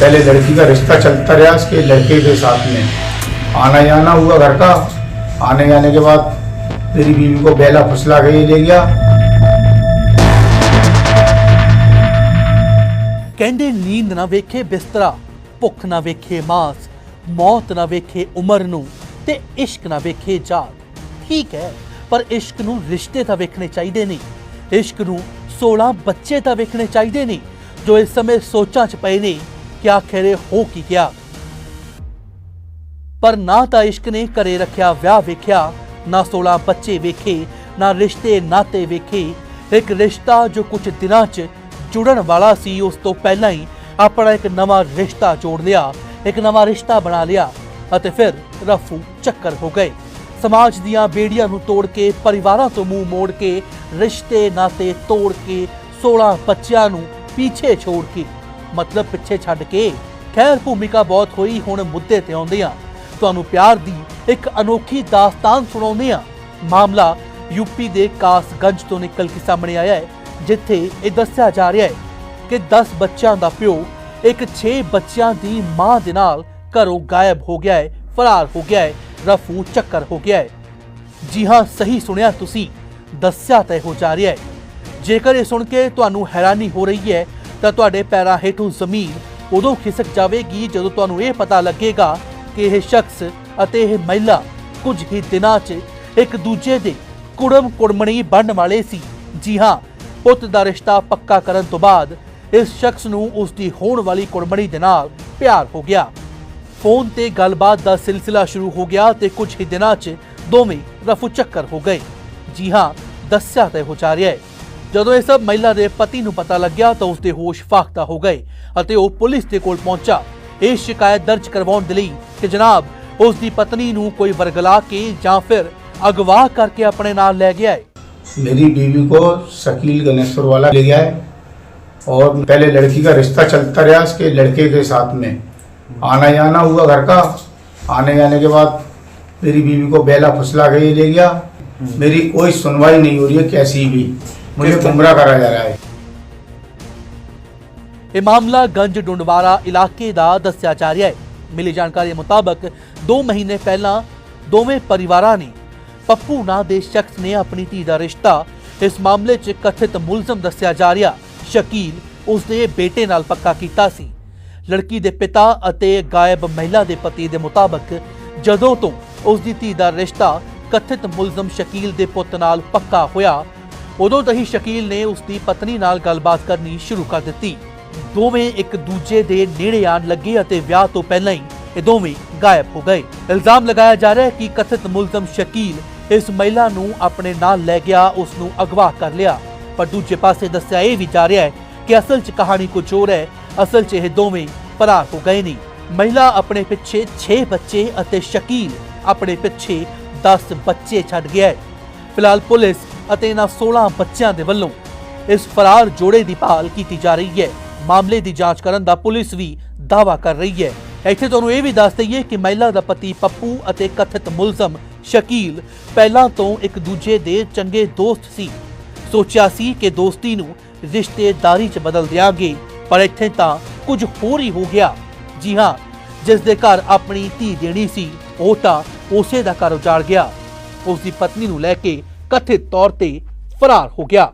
पहले लड़की का रिश्ता चलता रहा उसके लड़के के साथ में आना जाना हुआ घर का आने जाने के बाद मेरी बीवी को बेला फुसला के ही ले गया ਕਹਿੰਦੇ ਨੀਂਦ ਨਾ ਵੇਖੇ ਬਿਸਤਰਾ ਭੁੱਖ ਨਾ ਵੇਖੇ ਮਾਸ ਮੌਤ ਨਾ ਵੇਖੇ ਉਮਰ ਨੂੰ ਤੇ ਇਸ਼ਕ ਨਾ ਵੇਖੇ ਜਾਤ ਠੀਕ ਹੈ ਪਰ ਇਸ਼ਕ ਨੂੰ ਰਿਸ਼ਤੇ ਤਾਂ ਵੇਖਣੇ ਚਾਹੀਦੇ ਨੇ ਇਸ਼ਕ ਨੂੰ 16 ਬੱਚੇ ਤਾਂ ਵੇਖਣੇ ਚਾਹੀਦੇ ਨੇ ਜੋ ਇਸ ਸਮੇਂ ਸੋਚਾਂ 'ਚ ਪਏ ਨੇ ਕਿ ਆਖਿਰ ਇਹ ਹੋ ਕੀ ਗਿਆ? ਪਰ ਨਾ ਤਾਂ ਇਸ਼ਕ ਨੇ ਘਰੇ ਰੱਖਿਆ, ਵਿਆਹ ਵੇਖਿਆ, ਨਾ 16 ਬੱਚੇ ਵੇਖੇ, ਨਾ ਰਿਸ਼ਤੇ ਨਾਤੇ ਵੇਖੇ। ਇੱਕ ਰਿਸ਼ਤਾ ਜੋ ਕੁਝ ਦਿਨਾਂ 'ਚ ਜੁੜਨ ਵਾਲਾ ਸੀ, ਉਸ ਤੋਂ ਪਹਿਲਾਂ ਹੀ ਆਪਣਾ ਇੱਕ ਨਵਾਂ ਰਿਸ਼ਤਾ ਜੋੜ ਲਿਆ, ਇੱਕ ਨਵਾਂ ਰਿਸ਼ਤਾ ਬਣਾ ਲਿਆ ਅਤੇ ਫਿਰ ਰਫੂ ਚੱਕਰ ਹੋ ਗਏ। ਸਮਾਜ ਦੀਆਂ ਬੇੜੀਆਂ ਨੂੰ ਤੋੜ ਕੇ, ਪਰਿਵਾਰਾਂ ਤੋਂ ਮੂੰਹ ਮੋੜ ਕੇ, ਰਿਸ਼ਤੇ ਨਾਤੇ ਤੋੜ ਕੇ 16 ਬੱਚਿਆਂ ਨੂੰ ਪਿੱਛੇ ਛੋੜ ਕੇ ਮਤਲਬ ਪਿੱਛੇ ਛੱਡ ਕੇ ਖੈਰ ਭੂਮਿਕਾ ਬਹੁਤ ਹੋਈ, ਹੁਣ ਮੁੱਦੇ ਤੇ ਆਉਂਦੇ ਆ ਤੁਹਾਨੂੰ ਪਿਆਰ ਦੀ ਇੱਕ ਅਨੋਖੀ ਦਾਸਤਾਨ ਸੁਣਾਉਂਦੇ ਆ ਮਾਮਲਾ ਯੂਪੀ ਦੇ ਕਾਸਗੰਜ ਤੋਂ ਨਿਕਲ ਕੇ ਸਾਹਮਣੇ ਆਇਆ ਹੈ, ਜਿੱਥੇ ਇਹ ਦੱਸਿਆ ਜਾ ਰਿਹਾ ਹੈ ਕਿ 10 ਬੱਚਿਆਂ ਦਾ ਪਿਓ ਇੱਕ 6 ਬੱਚਿਆਂ ਦੀ ਮਾਂ ਦੇ ਨਾਲ ਘਰੋਂ ਗਾਇਬ ਹੋ ਗਿਆ ਹੈ, ਫਰਾਰ ਹੋ ਗਿਆ ਹੈ, ਰਫੂ ਚੱਕਰ ਹੋ ਗਿਆ ਹੈ। ਜੀ ਹਾਂ, ਸਹੀ ਸੁਣਿਆ ਤੁਸੀਂ, ਦੱਸਿਆ ਤਾਂ ਹੋ ਜਾ ਰਿਹਾ ਹੈ। ਜੇਕਰ ਇਹ ਸੁਣ ਕੇ ਤੁਹਾਨੂੰ ਹੈਰਾਨੀ ਹੋ ਰਹੀ ਹੈ ਤਾਂ ਤੁਹਾਡੇ ਪੈਰਾਂ ਹੇਠੋਂ ਜ਼ਮੀਨ ਉਦੋਂ ਖਿਸਕ ਜਾਵੇਗੀ ਜਦੋਂ ਤੁਹਾਨੂੰ ਇਹ ਪਤਾ ਲੱਗੇਗਾ ਕਿ ਇਹ ਸ਼ਖਸ ਅਤੇ ਇਹ ਮਹਿਲਾ ਕੁਝ ਹੀ ਦਿਨਾਂ 'ਚ ਇੱਕ ਦੂਜੇ ਦੇ ਕੁੜਮ ਕੁੜਮਣੀ ਬਣਨ ਵਾਲੇ ਸੀ। ਜੀ ਹਾਂ, ਪੁੱਤ ਦਾ ਰਿਸ਼ਤਾ ਪੱਕਾ ਕਰਨ ਤੋਂ ਬਾਅਦ ਇਸ ਸ਼ਖਸ ਨੂੰ ਉਸ ਦੀ ਹੋਣ ਵਾਲੀ ਕੁੜਮਣੀ ਦੇ ਨਾਲ ਪਿਆਰ ਹੋ ਗਿਆ। ਫੋਨ ਤੇ ਗੱਲਬਾਤ ਦਾ ਸਿਲਸਿਲਾ ਸ਼ੁਰੂ ਹੋ ਗਿਆ ਤੇ ਕੁਝ ਹੀ ਦਿਨਾਂ 'ਚ ਦੋਵੇਂ ਰਫੂ ਚੱਕਰ ਹੋ ਗਏ। ਜੀ ਹਾਂ, ਦੱਸਿਆ ਤੇ ਹੋ ਜਾ ਰਿਹਾ ਹੈ। ਜਦੋਂ ਇਹ ਸਭ ਮਹਿਲਾ ਦੇ ਪਤੀ ਨੂੰ ਪਤਾ ਲੱਗਿਆ ਤਾਂ ਉਸ ਦੇ ਹੋਸ਼ ਫਾਖਤਾ ਹੋ ਗਏ ਅਤੇ ਉਹ ਪੁਲਿਸ ਦੇ ਕੋਲ ਪਹੁੰਚਾ ਇਹ ਸ਼ਿਕਾਇਤ ਦਰਜ ਕਰਵਾਉਣ ਦੇ ਲਈ ਕਿ ਜਨਾਬ ਉਸ ਦੀ ਪਤਨੀ ਨੂੰ ਕੋਈ ਵਰਗਲਾ ਕੇ ਜਾਂ ਫਿਰ ਅਗਵਾ ਕਰਕੇ ਆਪਣੇ ਨਾਲ ਲੈ ਗਿਆ ਹੈ मेरी बीवी को शकील गणेश्वर वाला ले गया है और पहले लड़की का रिश्ता चलता रहा उसके लड़के के साथ में आना जाना हुआ घर का आने जाने के बाद मेरी बीवी को बेला फुसला के ही ले गया मेरी कोई सुनवाई नहीं हो रही है कैसी भी मुझे गुमराह करा जा रहा है ਇਹ ਮਾਮਲਾ ਗੰਜ ਡੁੰਡਵਾਰਾ ਇਲਾਕੇ ਦਾ ਦੱਸਿਆ ਜਾ ਰਿਹਾ ਹੈ ਮਿਲੀ ਜਾਣਕਾਰੀ ਮੁਤਾਬਕ 2 ਮਹੀਨੇ ਪਹਿਲਾਂ ਦੋਵੇਂ ਪਰਿਵਾਰਾਂ ਨੇ ਪੱਪੂ ਨਾਂ ਦੇ ਸ਼ਖਸ ਨੇ ਆਪਣੀ ਧੀ ਦਾ ਰਿਸ਼ਤਾ ਇਸ ਮਾਮਲੇ 'ਚ ਕਥਿਤ ਮੁਲਜ਼ਮ ਦੱਸਿਆ ਜਾ ਰਿਹਾ ਸ਼ਕੀਲ ਉਸ ਦੇ ਬੇਟੇ ਨਾਲ ਪੱਕਾ ਕੀਤਾ ਸੀ ਲੜਕੀ ਦੇ ਪਿਤਾ ਅਤੇ ਗਾਇਬ ਮਹਿਲਾ ਦੇ ਪਤੀ ਦੇ ਮੁਤਾਬਕ ਜਦੋਂ ਤੋਂ ਉਸ ਦੀ ਧੀ ਦਾ ਰਿਸ਼ਤਾ ਕਥਿਤ ਮੁਲਜ਼ਮ ਸ਼ਕੀਲ ਦੇ ਪੁੱਤ ਨਾਲ ਪੱਕਾ ਹੋਇਆ ਉਦੋਂ ਤੋਂ ਹੀ ਸ਼ਕੀਲ ਨੇ ਉਸ ਦੀ ਪਤਨੀ ਨਾਲ ਗੱਲਬਾਤ ਕਰਨੀ ਸ਼ੁਰੂ ਕਰ ਦਿੱਤੀ। ਦੋਵੇਂ ਇੱਕ ਦੂਜੇ ਦੇ ਨੇੜੇ ਆਣ ਲੱਗੇ ਅਤੇ ਵਿਆਹ ਤੋਂ ਪਹਿਲਾਂ ਹੀ ਇਹ ਦੋਵੇਂ ਗਾਇਬ ਹੋ ਗਏ। ਇਲਜ਼ਾਮ ਲਗਾਇਆ ਜਾ ਰਿਹਾ ਹੈ ਕਿ ਕਥਿਤ ਮੁਲਜ਼ਮ ਸ਼ਕੀਲ ਇਸ ਮਹਿਲਾ ਨੂੰ ਆਪਣੇ ਨਾਲ ਲੈ ਗਿਆ ਉਸ ਨੂੰ ਅਗਵਾ ਕਰ ਲਿਆ। ਪਰ ਦੂਜੇ ਪਾਸੇ ਦੱਸਿਆ ਇਹ ਵੀ ਜਾ ਰਿਹਾ ਹੈ ਕਿ ਅਸਲ 'ਚ ਕਹਾਣੀ ਕੁਝ ਹੋਰ ਹੈ। ਅਸਲ 'ਚ ਇਹ ਦੋਵੇਂ ਫਰਾਰ ਹੋ ਗਏ ਨੇ। ਮਹਿਲਾ ਆਪਣੇ ਪਿੱਛੇ 6 ਬੱਚੇ ਅਤੇ ਸ਼ਕੀਲ ਆਪਣੇ ਪਿੱਛੇ 10 ਬੱਚੇ ਛੱਡ ਗਿਆ ਹੈ। ਫਿਲਹਾਲ ਪੁਲਿਸ ਅਤੇ ਇਹਨਾਂ 16 ਬੱਚਿਆਂ ਦੇ ਵੱਲੋਂ ਇਸ ਫਰਾਰ ਜੋੜੇ ਦੀ ਭਾਲ ਕੀਤੀ ਜਾ ਰਹੀ ਹੈ। ਮਾਮਲੇ ਦੀ ਜਾਂਚ ਕਰਨ ਦਾ ਪੁਲਿਸ ਵੀ ਦਾਅਵਾ ਕਰ ਰਹੀ ਹੈ। ਇੱਥੇ ਤੁਹਾਨੂੰ ਇਹ ਵੀ ਦੱਸ ਦਈਏ ਕਿ ਮਹਿਲਾ ਦਾ ਪਤੀ ਪੱਪੂ ਅਤੇ ਕਥਿਤ ਮੁਲਜ਼ਮ ਸ਼ਕੀਲ ਪਹਿਲਾਂ ਤੋਂ ਇੱਕ ਦੂਜੇ ਦੇ ਚੰਗੇ ਦੋਸਤ ਸੀ। ਸੋਚਿਆ ਸੀ ਕਿ ਦੋਸਤੀ ਨੂੰ ਰਿਸ਼ਤੇਦਾਰੀ 'ਚ ਬਦਲ ਦਿਆਂਗੇ, ਪਰ ਇੱਥੇ ਤਾਂ ਕੁਝ ਹੋਰ ਹੀ ਹੋ ਗਿਆ। ਜੀ ਹਾਂ, ਜਿਸ ਦੇ ਘਰ ਆਪਣੀ ਧੀ ਦੇਣੀ ਸੀ, ਉਹ ਤਾਂ ਉਸੇ ਦਾ ਘਰ ਉਜਾੜ ਗਿਆ। ਉਸ ਦੀ ਪਤਨੀ ਨੂੰ ਲੈ ਕੇ ਕਥਿਤ ਤੌਰ ਤੇ ਫਰਾਰ ਹੋ ਗਿਆ।